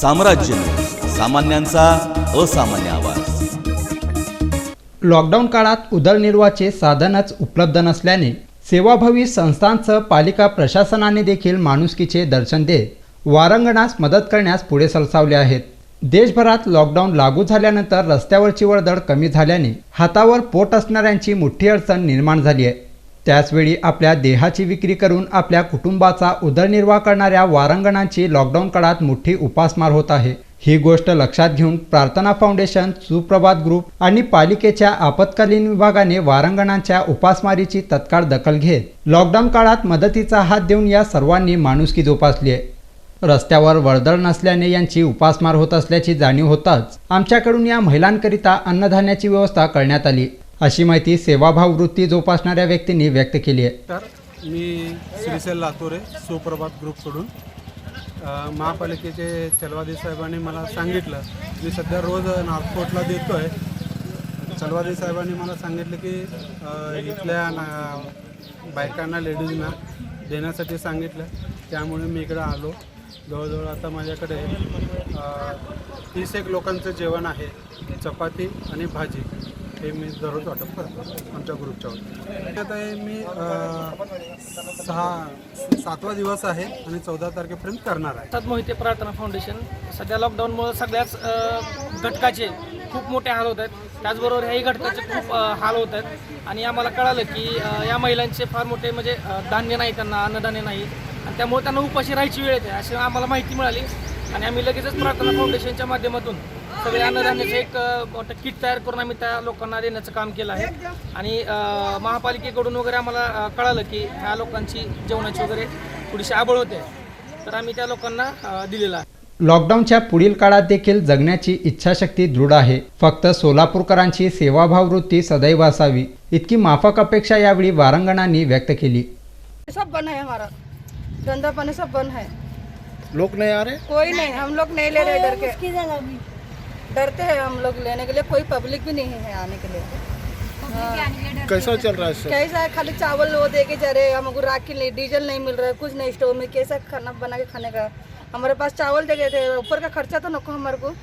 साम्राज्य सामान्यांचा असामान्य आवाज. लॉकडाऊन काळात उदरनिर्वाहाचे साधनच उपलब्ध नसल्याने सेवाभावी संस्थांसह पालिका प्रशासनाने देखील माणुसकीचे दर्शन देत वारंगणास मदत करण्यास पुढे सरसावले आहेत. देशभरात लॉकडाऊन लागू झाल्यानंतर रस्त्यावरची वर्दळ कमी झाल्याने हातावर पोट असणाऱ्यांची मोठी अडचण निर्माण झाली आहे. त्याचवेळी आपल्या देहाची विक्री करून आपल्या कुटुंबाचा उदरनिर्वाह करणाऱ्या वारंगणांची लॉकडाऊन काळात मोठी उपासमार होत आहे. ही गोष्ट लक्षात घेऊन प्रार्थना फाउंडेशन सुप्रभात ग्रुप आणि पालिकेच्या आपत्कालीन विभागाने वारंगणांच्या उपासमारीची तत्काळ दखल घेत लॉकडाऊन काळात मदतीचा हात देऊन या सर्वांनी माणुसकी जोपासली आहे. रस्त्यावर वर्दळ नसल्याने यांची उपासमार होत असल्याची जाणीव होताच आमच्याकडून या महिलांकरिता अन्नधान्याची व्यवस्था करण्यात आली. अशी माहिती सेवाभाव वृत्ती जोपासणाऱ्या व्यक्तींनी व्यक्त केली आहे. तर मी श्रीसेल लातोरे सुप्रभात ग्रुपकडून महापालिकेचे चलवादी साहेबांनी मला सांगितलं मी सध्या रोज नागपूरला देतो आहे चलवादी साहेबांनी मला सांगितलं की इथल्या ना बायकांना लेडीजना देण्यासाठी सांगितलं. त्यामुळे मी इकडं आलो. जवळजवळ आता माझ्याकडे तीस एक लोकांचं जेवण आहे. चपाती आणि भाजी. हे मी दररोज वाटप करतो आमच्या ग्रुपच्या वतीने. आता आहे मी सहा सातवा दिवस आहे आणि चौदा तारखेपर्यंत करणार आहे. सद मोहिते प्रार्थना फाउंडेशन सध्या लॉकडाऊनमुळे सगळ्याच घटकाचे खूप मोठे हाल होत आहेत. त्याचबरोबर ह्याही घटकाचे खूप हाल होत आहेत. आणि आम्हाला कळालं की या महिलांचे फार मोठे म्हणजे धान्य नाही त्यांना अन्नधान्य नाही. आणि त्यामुळे त्यांना उपाशी राहायची वेळ येते अशी आम्हाला माहिती मिळाली. आणि आम्ही लगेचच प्रार्थना फाउंडेशनच्या माध्यमातून सगळे अन्नधान्याचं एक मोठं किट तयार करून आम्ही त्या लोकांना देण्याचं काम केलं आहे. आणि महापालिकेकडून वगैरे आम्हाला कळालं की ह्या लोकांची जेवणाची वगैरे थोडीशी आबळ होते. तर आम्ही त्या लोकांना दिलेलं आहे. लॉकडाऊनच्या पुढील काळात देखील जगण्याची इच्छाशक्ती दृढ आहे. फक्त सोलापूरकरांची सेवाभाव वृत्ती सदैव असावी इतकी माफक अपेक्षा यावेळी वारंगणांनी व्यक्त केली. सब बंद है हमारा। धंधा पानी सब बंद है। लोग नहीं आ रहे? कोई नहीं हम लोग नहीं ले रहे डर के। डरते हैं हम लोग लेने के लिए कोई पब्लिक भी नहीं है आने के लिए। हाँ। कैसा चल रहा है कैसा है? खाली चावल वो दे के जा रहे हैं हमको राखी नहीं डीजल नहीं मिल रहा है कुछ नहीं स्टोव में कैसा खाना बना के खाने का। हमारे पास चावल दे गए थे ऊपर का खर्चा तो नको हमारे को।